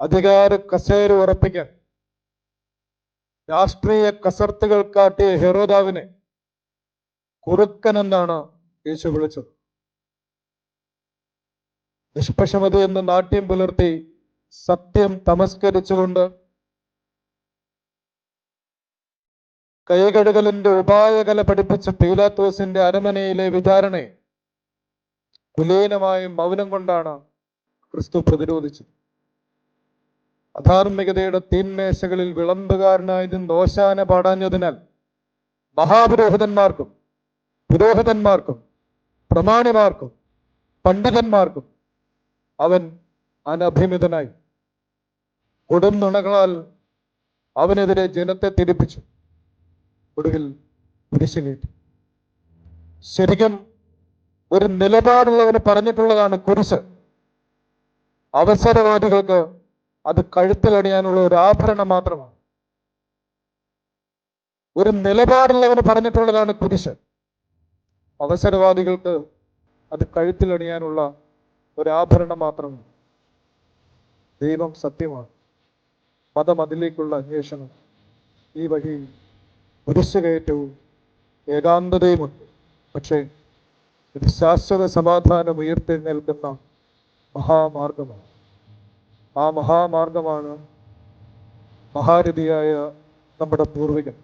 അധികാര കസേര ഉറപ്പിക്കാൻ. രാഷ്ട്രീയ കസർത്തുകൾ കാട്ടിയ ഹെറോദാവിനെ കുറുക്കനെന്നാണ് യേശു വിളിച്ചത്. നിഷ്പക്ഷമത എന്ന് നാട്യം പുലർത്തി സത്യം തമസ്കരിച്ചുകൊണ്ട് കൈകഴുകലിന്റെ ഉപായകല പഠിപ്പിച്ച പീലാത്തോസിന്റെ അരമനയിലെ വിചാരണയെ കുലീനമായും മൗനം കൊണ്ടാണ് ക്രിസ്തു പ്രതിരോധിച്ചത്. അധാർമികതയുടെ തീന്മേശകളിൽ വിളമ്പുകാരനായതും ദോശാന പാടാഞ്ഞതിനാൽ മഹാപുരോഹിതന്മാർക്കും പുരോഹിതന്മാർക്കും പ്രമാണിമാർക്കും പണ്ഡിതന്മാർക്കും അവൻ അനഭിമിതനായി. കൊടും നുണകളാൽ അവനെതിരെ ജനത്തെ തിരിപ്പിച്ചു. ഒടുവിൽ കുരിശിലേറ്റി ശരിക്കും ഒരു നിലപാടുള്ളവന് പറഞ്ഞിട്ടുള്ളതാണ് കുരിശ്. അവസരവാദികൾക്ക് അത് കഴുത്തിലണിയാനുള്ള ഒരു ആഭരണം മാത്രമാണ്. ഒരു നിലപാടുള്ളവന് പറഞ്ഞിട്ടുള്ളതാണ് കുരിശ്. അവസരവാദികൾക്ക് അത് കഴുത്തിലണിയാനുള്ള ഒരു ആഭരണം മാത്രമാണ്. ദൈവം സത്യമാണ്. മതം അതിലേക്കുള്ള അന്വേഷണം ഈ വഴി കുരിശുകയറ്റവും ഏകാന്തതയുമുണ്ട്. പക്ഷേ ഒരു ശാശ്വത സമാധാനം ഉയർത്തെഴുന്നേൽക്കുന്ന മഹാമാർഗമാണ്. ആ മഹാമാർഗമാണ് മഹാരഥിയായ നമ്മുടെ പൂർവികൻ.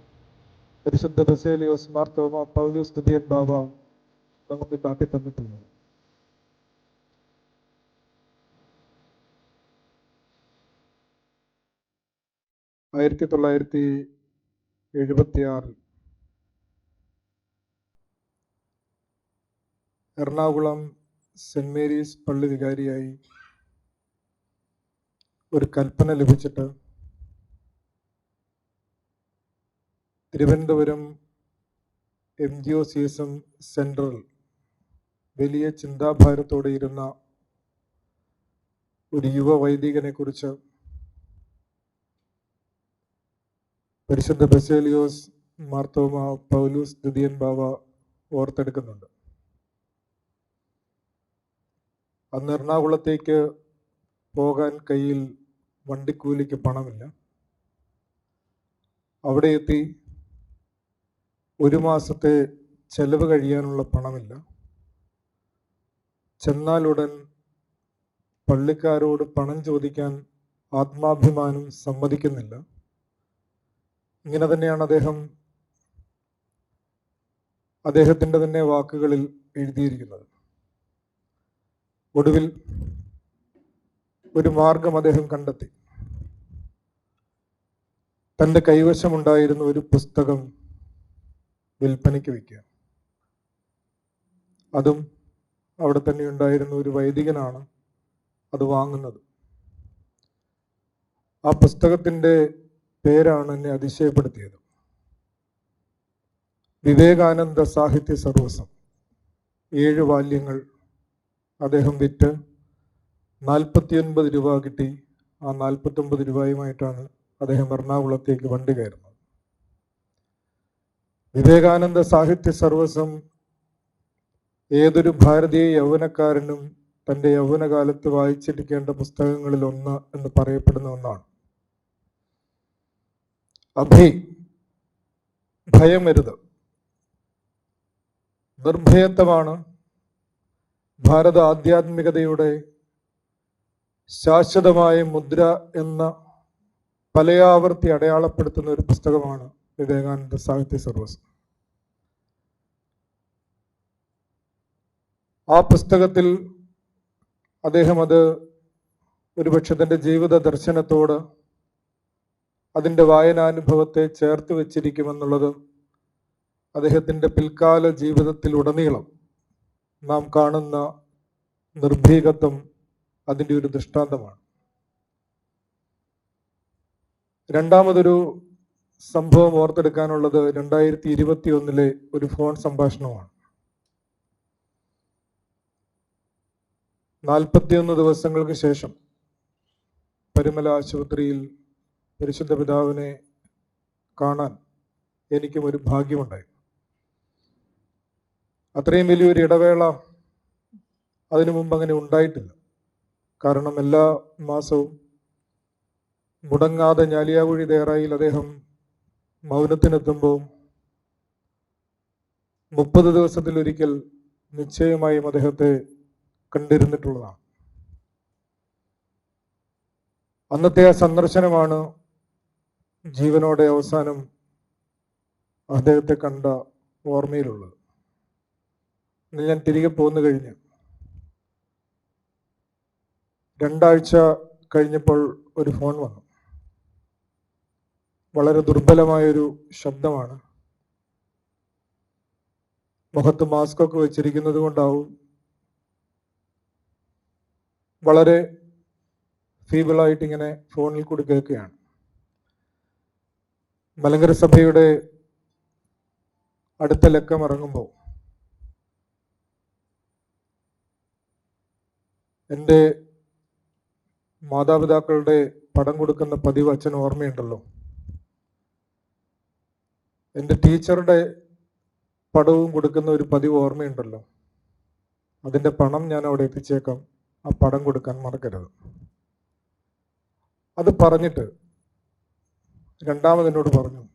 പരിശുദ്ധ ബസേലിയോസ് മാർത്തോമ പൗലോസ് തുതിയൻ ബാബ നമുക്ക് കാട്ടി തന്നിട്ടുള്ളത് ആയിരത്തി തൊള്ളായിരത്തി എഴുപത്തി ആറിൽ എറണാകുളം സെന്റ് മേരീസ് പള്ളി വികാരിയായി ഒരു കൽപ്പന ലഭിച്ചിട്ട് Thiruvananthapuram M G O C S M central വലിയ ചിന്താഭാരത്തോടെ ഇരുന്ന ഒരു യുവ വൈദികനെ കുറിച്ച് പരിശുദ്ധ ബസേലിയോസ് മാർത്തോമ പൗലൂസ് ദിദിയൻ ബാവ ഓർത്തെടുക്കുന്നുണ്ട്. അന്ന് എറണാകുളത്തേക്ക് പോകാൻ കയ്യിൽ വണ്ടിക്കൂലിക്ക് പണമില്ല. അവിടെ എത്തി ഒരു മാസത്തെ ചെലവ് കഴിയാനുള്ള പണമില്ല. ചെന്നാലുടൻ പള്ളിക്കാരോട് പണം ചോദിക്കാൻ ആത്മാഭിമാനം സമ്മതിക്കുന്നില്ല. ഇങ്ങനെ തന്നെയാണ് അദ്ദേഹം അദ്ദേഹത്തിന്റെ തന്നെ വാക്കുകളിൽ എഴുതിയിരിക്കുന്നത്. ഒടുവിൽ ഒരു മാർഗം അദ്ദേഹം കണ്ടെത്തി. തന്റെ കൈവശമുണ്ടായിരുന്ന ഒരു പുസ്തകം വിൽപ്പനയ്ക്ക് വയ്ക്കുക അതും അവിടെ തന്നെ ഉണ്ടായിരുന്ന ഒരു വൈദികനാണ് അത് വാങ്ങുന്നത്. ആ പുസ്തകത്തിന്റെ പേരാണ് എന്നെ അതിശയപ്പെടുത്തിയത്. വിവേകാനന്ദ സാഹിത്യ സർവസം ഏഴ് ബാല്യങ്ങൾ അദ്ദേഹം വിറ്റ് നാൽപ്പത്തിയൊൻപത് രൂപ കിട്ടി. ആ നാൽപ്പത്തൊമ്പത് രൂപയുമായിട്ടാണ് അദ്ദേഹം എറണാകുളത്തേക്ക് വണ്ടി കയറുന്നത്. വിവേകാനന്ദ സാഹിത്യ സർവസം ഏതൊരു ഭാരതീയ യൗവനക്കാരനും തന്റെ യൗവനകാലത്ത് വായിച്ചിരിക്കേണ്ട പുസ്തകങ്ങളിൽ ഒന്ന് എന്ന് പറയപ്പെടുന്ന ഒന്നാണ്. അഭി ഭയമരുത്. നിർഭയത്വമാണ് ഭാരത ആധ്യാത്മികതയുടെ ശാശ്വതമായ മുദ്ര എന്ന പലയാവർത്തി അടയാളപ്പെടുത്തുന്ന ഒരു പുസ്തകമാണ് വിവേകാനന്ദ സാഹിത്യ സർവസ് ആ പുസ്തകത്തിൽ അദ്ദേഹം അത് ഒരുപക്ഷെ തന്റെ ജീവിത ദർശനത്തോട് അതിന്റെ വായനാനുഭവത്തെ ചേർത്ത് വച്ചിരിക്കുമെന്നുള്ളത് അദ്ദേഹത്തിന്റെ പിൽക്കാല ജീവിതത്തിലുടനീളം നാം കാണുന്ന നിർഭീകത്വം അതിന്റെ ഒരു ദൃഷ്ടാന്തമാണ്. രണ്ടാമതൊരു സംഭവം ഓർത്തെടുക്കാനുള്ളത് രണ്ടായിരത്തി ഇരുപത്തി ഒന്നിലെ ഒരു ഫോൺ സംഭാഷണമാണ്. നാൽപ്പത്തിയൊന്ന് ദിവസങ്ങൾക്ക് ശേഷം പരുമല ആശുപത്രിയിൽ പരിശുദ്ധ പിതാവിനെ കാണാൻ എനിക്കും ഒരു ഭാഗ്യമുണ്ടായി. അത്രയും വലിയൊരു ഇടവേള അതിനു മുമ്പ് അങ്ങനെ ഉണ്ടായിട്ടില്ല. കാരണം എല്ലാ മാസവും മുടങ്ങാതെ ഞാലിയാവുഴി തേറായിൽ അദ്ദേഹം മൗനത്തിനെത്തുമ്പോൾ മുപ്പത് ദിവസത്തിലൊരിക്കൽ നിശ്ചയമായും അദ്ദേഹത്തെ കണ്ടിരുന്നിട്ടുള്ളതാണ്. അന്നത്തെ ആ സന്ദർശനമാണ് ജീവനോടെ അവസാനം അദ്ദേഹത്തെ കണ്ട ഓർമ്മയിലുള്ളത്. ഇന്ന് ഞാൻ തിരികെ പോന്നു കഴിഞ്ഞ് രണ്ടാഴ്ച കഴിഞ്ഞപ്പോൾ ഒരു ഫോൺ വന്നു. വളരെ ദുർബലമായൊരു ശബ്ദമാണ്. മുഖത്ത് മാസ്ക് ഒക്കെ വെച്ചിരിക്കുന്നത് കൊണ്ടാവും. വളരെ ഫീബിളായിട്ട് ഇങ്ങനെ ഫോണിൽ കൂടി കേൾക്കുകയാണ്. മലങ്കര സഭയുടെ അടുത്ത ലക്കം ഇറങ്ങുമ്പോൾ എന്റെ മാതാപിതാക്കളുടെ പടം കൊടുക്കുന്ന പതിവ് അച്ഛൻ ഓർമ്മയുണ്ടല്ലോ? എന്റെ ടീച്ചറുടെ പടവും കൊടുക്കുന്ന ഒരു പതിവ് ഓർമ്മയുണ്ടല്ലോ? അതിന്റെ പണം ഞാൻ അവിടെ എത്തിച്ചേക്കാം. ആ പടം കൊടുക്കാൻ മറക്കരുത്. അത് പറഞ്ഞിട്ട് രണ്ടാമതെന്നോട് പറഞ്ഞു.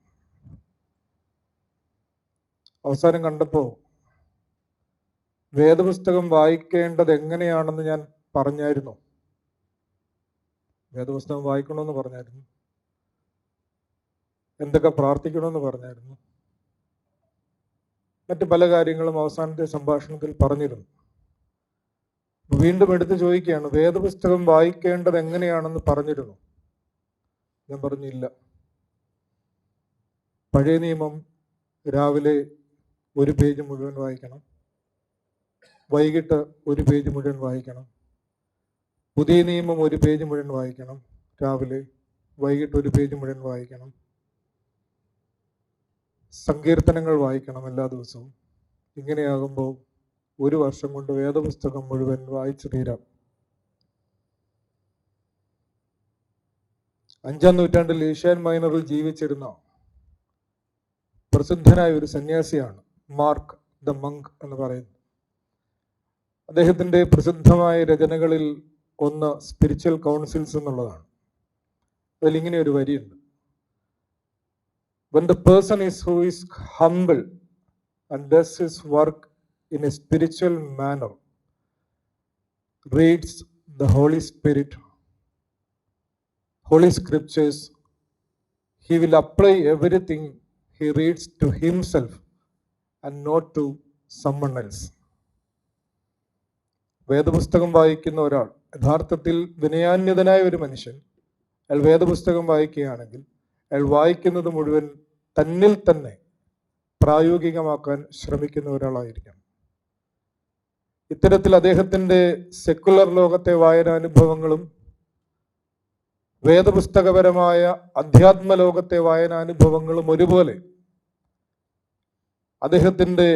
അവസാനം കണ്ടപ്പോൾ വേദപുസ്തകം വായിക്കേണ്ടത് എങ്ങനെയാണെന്ന് ഞാൻ പറഞ്ഞായിരുന്നു. വേദപുസ്തകം വായിക്കണമെന്ന് പറഞ്ഞായിരുന്നു. എന്തൊക്കെ പ്രാർത്ഥിക്കണമെന്ന് പറഞ്ഞായിരുന്നു. മറ്റ് പല കാര്യങ്ങളും അവസാനത്തെ സംഭാഷണത്തിൽ പറഞ്ഞിരുന്നു. വീണ്ടും എടുത്ത് ചോദിക്കുകയാണ് വേദപുസ്തകം വായിക്കേണ്ടത് എങ്ങനെയാണെന്ന് പറഞ്ഞിരുന്നു. ഞാൻ പറഞ്ഞില്ല. പഴയ നിയമം രാവിലെ ഒരു പേജ് മുഴുവൻ വായിക്കണം. വൈകിട്ട് ഒരു പേജ് മുഴുവൻ വായിക്കണം. പുതിയ നിയമം ഒരു പേജ് മുഴുവൻ വായിക്കണം. രാവിലെ വൈകിട്ട് ഒരു പേജ് മുഴുവൻ വായിക്കണം. സങ്കീർത്തനങ്ങൾ വായിക്കണം എല്ലാ ദിവസവും. ഇങ്ങനെയാകുമ്പോൾ ഒരു വർഷം കൊണ്ട് വേദപുസ്തകം മുഴുവൻ വായിച്ചു തീരാം. അഞ്ചാം നൂറ്റാണ്ടിൽ ഏഷ്യൻ മൈനറിൽ ജീവിച്ചിരുന്ന പ്രസിദ്ധനായ ഒരു സന്യാസിയാണ് മാർക്ക് ദ മങ്ക് എന്ന് പറയുന്നത് അദ്ദേഹത്തിന്റെ പ്രസിദ്ധമായ രചനകളിൽ ഒന്ന് സ്പിരിച്വൽ കൗൺസിൽസ് എന്നുള്ളതാണ് അതിൽ ഇങ്ങനെ ഒരു വരിയുണ്ട് when the person is who is humble and does his work in a spiritual manner reads the holy spirit holy scriptures he will apply everything he reads to himself and not to someone else വേദപുസ്തകം വായിക്കുന്ന ഒരാൾ യഥാർത്ഥത്തിൽ വിനയാന്യതനായ ഒരു മനുഷ്യൻ അയാൾ വേദപുസ്തകം വായിക്കുകയാണെങ്കിൽ അയാൾ വായിക്കുന്നത് മുഴുവൻ തന്നിൽ തന്നെ പ്രായോഗികമാക്കാൻ ശ്രമിക്കുന്ന ഒരാളായിരിക്കണം. ഇത്തരത്തിൽ അദ്ദേഹത്തിന്റെ സെക്കുലർ ലോകത്തെ വായനാനുഭവങ്ങളും വേദപുസ്തകപരമായ അധ്യാത്മ ലോകത്തെ വായനാനുഭവങ്ങളും ഒരുപോലെ അദ്ദേഹത്തിന്റെ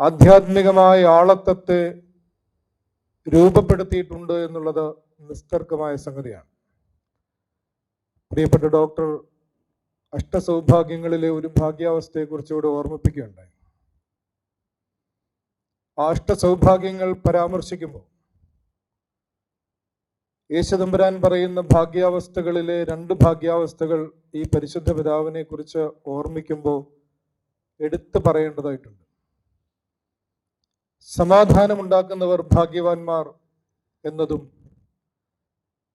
ആധ്യാത്മികമായ ആളത്വത്തെ രൂപപ്പെടുത്തിയിട്ടുണ്ട് എന്നുള്ളത് നിസ്തർക്കമായ സംഗതിയാണ്. പ്രിയപ്പെട്ട ഡോക്ടർ അഷ്ടസൗഭാഗ്യങ്ങളിലെ ഒരു ഭാഗ്യാവസ്ഥയെക്കുറിച്ച് ഇവിടെ ഓർമ്മിപ്പിക്കുകയുണ്ടായി. ആ അഷ്ടസൗഭാഗ്യങ്ങൾ പരാമർശിക്കുമ്പോൾ യേശുദമ്പുരാൻ പറയുന്ന ഭാഗ്യാവസ്ഥകളിലെ രണ്ട് ഭാഗ്യാവസ്ഥകൾ ഈ പരിശുദ്ധ പിതാവിനെ കുറിച്ച് ഓർമ്മിക്കുമ്പോൾ എടുത്തു പറയേണ്ടതായിട്ടുണ്ട്. സമാധാനമുണ്ടാക്കുന്നവർ ഭാഗ്യവാന്മാർ എന്നതും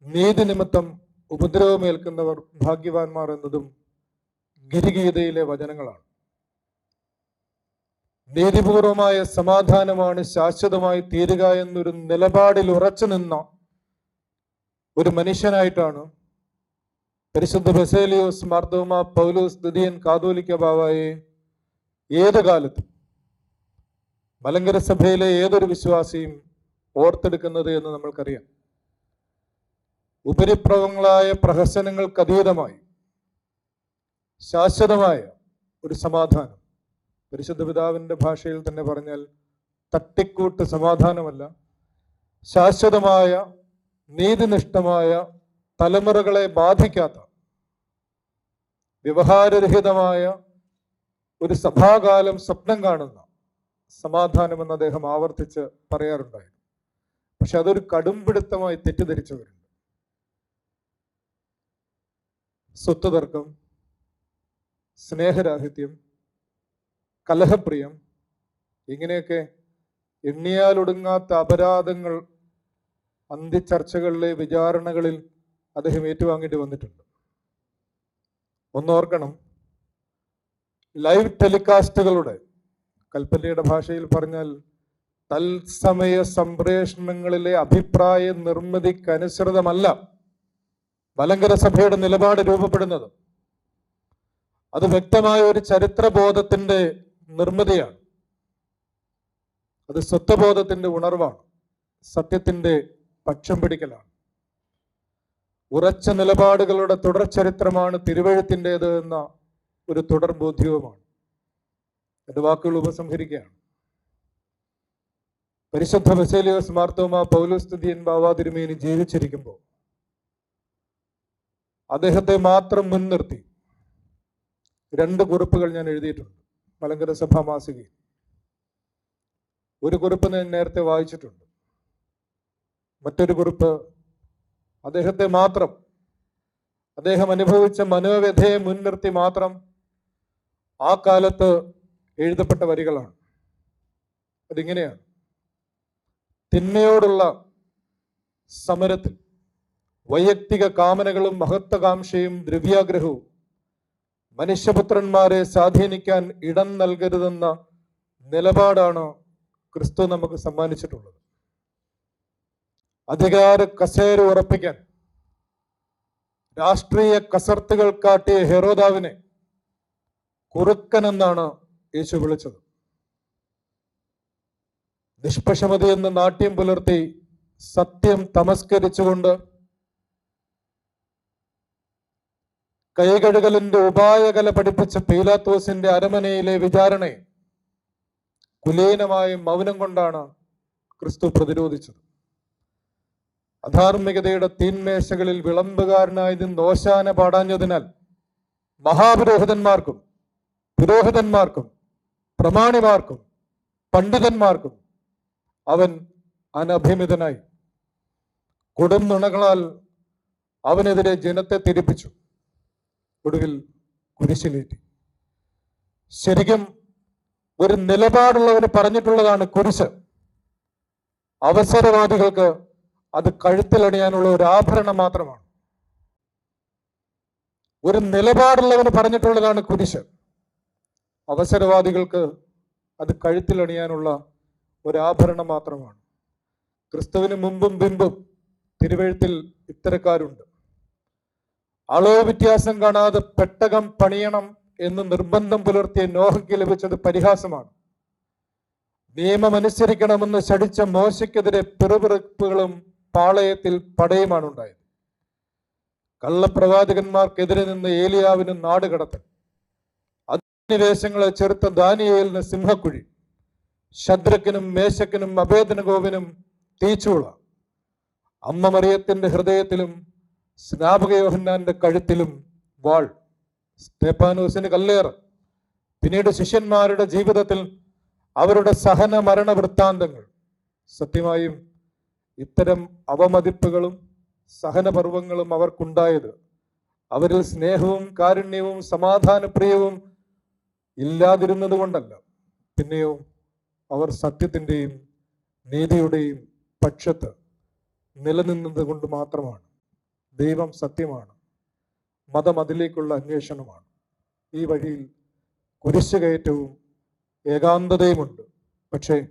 നീതി നിമിത്തം ഉപദ്രവമേൽക്കുന്നവർ ഭാഗ്യവാന്മാർ എന്നതും ഗിരിഗീതയിലെ വചനങ്ങളാണ്. നീതിപൂർവമായ സമാധാനമാണ് ശാശ്വതമായി തീരുക എന്നൊരു നിലപാടിൽ ഉറച്ചു നിന്ന ഒരു മനുഷ്യനായിട്ടാണ് പരിശുദ്ധ ബസേലിയോസ് മാർത്തോമ പൗലോസ് ദിദിയൻ കാതോലിക്ക ബാവായെ ഏത് കാലത്തും മലങ്കര സഭയിലെ ഏതൊരു വിശ്വാസിയും ഓർത്തെടുക്കുന്നത് എന്ന് നമ്മൾക്കറിയാം. ഉപരിപ്ലവങ്ങളായ പ്രഹസനങ്ങൾക്ക് അതീതമായി ശാശ്വതമായ ഒരു സമാധാനം. പരിശുദ്ധ പിതാവിന്റെ ഭാഷയിൽ തന്നെ പറഞ്ഞാൽ തട്ടിക്കൂട്ട് സമാധാനമല്ല. ശാശ്വതമായ നീതിനിഷ്ഠമായ തലമുറകളെ ബാധിക്കാത്ത വ്യവഹാരരഹിതമായ ഒരു സഭാകാലം സ്വപ്നം കാണുന്ന സമാധാനമെന്ന് അദ്ദേഹം ആവർത്തിച്ച് പറയാറുണ്ടായിരുന്നു. പക്ഷെ അതൊരു കടുംപിടുത്തമായി തെറ്റിദ്ധരിച്ചവരുണ്ട്. സ്വത്ത് തർക്കം സ്നേഹരാഹിത്യം കലഹപ്രിയം ഇങ്ങനെയൊക്കെ എണ്ണിയാലൊടുങ്ങാത്ത അപരാധങ്ങൾ അന്ത്യചർച്ചകളിലെ വിചാരണകളിൽ അദ്ദേഹം ഏറ്റുവാങ്ങേണ്ടി വന്നിട്ടുണ്ട്. ഒന്നോർക്കണം ലൈവ് ടെലികാസ്റ്റുകളുടെ കൽപ്പനയുടെ ഭാഷയിൽ പറഞ്ഞാൽ തത്സമയ സംപ്രേഷണങ്ങളിലെ അഭിപ്രായ നിർമ്മിതിക്കനുസൃതമല്ല മലങ്കര സഭയുടെ നിലപാട് രൂപപ്പെടുന്നത്. അത് വ്യക്തമായ ഒരു ചരിത്രബോധത്തിന്റെ നിർമ്മിതിയാണ്. അത് സ്വത്വബോധത്തിന്റെ ഉണർവാണ്. സത്യത്തിന്റെ പക്ഷം പിടിക്കലാണ്. ഉറച്ച നിലപാടുകളുടെ തുടർചരിത്രമാണ് തിരുവഴുത്തിന്റെത് എന്ന ഒരു തുടർ എന്റെ വാക്കുകൾ ഉപസംഹരിക്കുകയാണ്. പരിശുദ്ധ ബസേലിയോസ് മാർത്തോമ പൗലോസ്തുതിയൻ ബാവാ തിരുമേനി ജീവിച്ചിരിക്കുമ്പോൾ അദ്ദേഹത്തെ മാത്രം മുൻനിർത്തി രണ്ട് കുറിപ്പുകൾ ഞാൻ എഴുതിയിട്ടുണ്ട്. മലങ്കര സഭാ മാസികയിൽ. ഒരു കുറിപ്പ് ഞാൻ നേരത്തെ വായിച്ചിട്ടുണ്ട്. മറ്റൊരു കുറിപ്പ് അദ്ദേഹത്തെ മാത്രം അദ്ദേഹം അനുഭവിച്ച മനോവ്യഥയെ മുൻനിർത്തി മാത്രം ആ കാലത്ത് എഴുതപ്പെട്ട വരികളാണ്. അതിങ്ങനെയാണ്. തിന്മയോടുള്ള സമരത്തിൽ വൈയക്തിക കാമനകളും മഹത്വകാംക്ഷയും ദ്രവ്യാഗ്രഹവും മനുഷ്യപുത്രന്മാരെ സ്വാധീനിക്കാൻ ഇടം നൽകരുതെന്ന നിലപാടാണ് ക്രിസ്തു നമുക്ക് സമ്മാനിച്ചിട്ടുള്ളത്. അധികാര കസേര ഉറപ്പിക്കാൻ രാഷ്ട്രീയ കസർത്തുകൾ കാട്ടിയ ഹെറോദാവിനെ കുറുക്കൻ എന്നാണ് യേശു വിളിച്ചത്. നിഷ്പക്ഷമതി എന്ന് നാട്യം പുലർത്തി സത്യം തമസ്കരിച്ചുകൊണ്ട് കൈകഴുകലിന്റെ ഉപായകല പഠിപ്പിച്ച പീലാത്തോസിന്റെ അരമനയിലെ വിചാരണയെ കുലീനമായ മൗനം കൊണ്ടാണ് ക്രിസ്തു പ്രതിരോധിച്ചത്. അധാർമികതയുടെ തീന്മേശകളിൽ വിളമ്പുകാരനായി നിന്ന് പാടാഞ്ഞതിനാൽ മഹാപുരോഹിതന്മാർക്കും പുരോഹിതന്മാർക്കും പ്രമാണിമാർക്കും പണ്ഡിതന്മാർക്കും അവൻ അനഭിമിതനായി. കൊടും നുണകളാൽ അവനെതിരെ ജനത്തെ തിരിപ്പിച്ചു. ഒടുവിൽ കുരിശിലേറ്റി. ശരിക്കും ഒരു നിലപാടുള്ളവന് പറഞ്ഞിട്ടുള്ളതാണ് കുരിശ്. അവസരവാദികൾക്ക് അത് കഴുത്തിലണിയാനുള്ള ഒരു ആഭരണം മാത്രമാണ്. ഒരു നിലപാടുള്ളവന് പറഞ്ഞിട്ടുള്ളതാണ് കുരിശ്. അവസരവാദികൾക്ക് അത് കഴുത്തിലണിയാനുള്ള ഒരാഭരണം മാത്രമാണ്. ക്രിസ്തുവിന് മുമ്പും പിമ്പും തിരുവഴുത്തിൽ ഇത്തരക്കാരുണ്ട്. അളവ് വ്യത്യാസം കാണാതെ പെട്ടകം പണിയണം എന്ന് നിർബന്ധം പുലർത്തിയ നോഹയ്ക്ക് ലഭിച്ചത് പരിഹാസമാണ്. നിയമമനുസരിക്കണമെന്ന് ശടിച്ച മോശയ്ക്കെതിരെ പിറുപിറപ്പുകളും പാളയത്തിൽ പടയുമാണ് ഉണ്ടായത് കള്ളപ്രവാചകന്മാർക്കെതിരെ നിന്ന് ഏലിയാവിന് നാട് അധിനിവേശങ്ങളെ ചെറുത്ത ദാനിയേലിന് സിംഹക്കുഴി. ശദ്രക്കിനും മേശക്കിനും അഭേദനഗോവിനും തീച്ചൂള. അമ്മ മറിയത്തിന്റെ ഹൃദയത്തിലും സ്നാപകയോഹന്നാന്റെ കഴുത്തിലും വാൾ. സ്തേപ്പാനോസിന് കല്ലേർ പിന്നീട് ശിഷ്യന്മാരുടെ ജീവിതത്തിൽ അവരുടെ സഹന മരണ വൃത്താന്തങ്ങൾ. സത്യമായും ഇത്തരം അവമതിപ്പുകളും സഹനപർവങ്ങളും അവർക്കുണ്ടായത്. അവരിൽ സ്നേഹവും കാരുണ്യവും സമാധാനപ്രിയവും ഇല്ലാതിരുന്നത് കൊണ്ടല്ല. പിന്നെയോ അവർ സത്യത്തിന്റെയും നീതിയുടെയും പക്ഷത്ത് നിലനിന്നത് കൊണ്ട് മാത്രമാണ്. ദൈവം സത്യമാണ്. മതം അതിലേക്കുള്ള അന്വേഷണമാണ്. ഈ വഴിയിൽ കുരിശുകയറ്റവും ഏകാന്തതയുമുണ്ട്. പക്ഷേ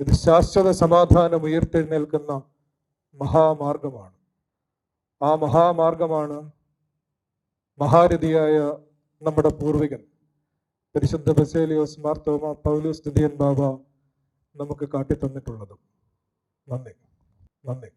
ഇത് ശാശ്വത സമാധാനം ഉയർത്തെഴുന്നേൽക്കുന്ന മഹാമാർഗമാണ്. ആ മഹാമാർഗമാണ് മഹാരഥിയായ നമ്മുടെ പൂർവികൻ. പരിശുദ്ധ ബസേലിയോസ് മാർത്തോമ പൗലോസ് ദിദിയൻ ബാബ നമുക്ക് കാട്ടിത്തന്നിട്ടുള്ളത്. നന്ദി. നന്ദി.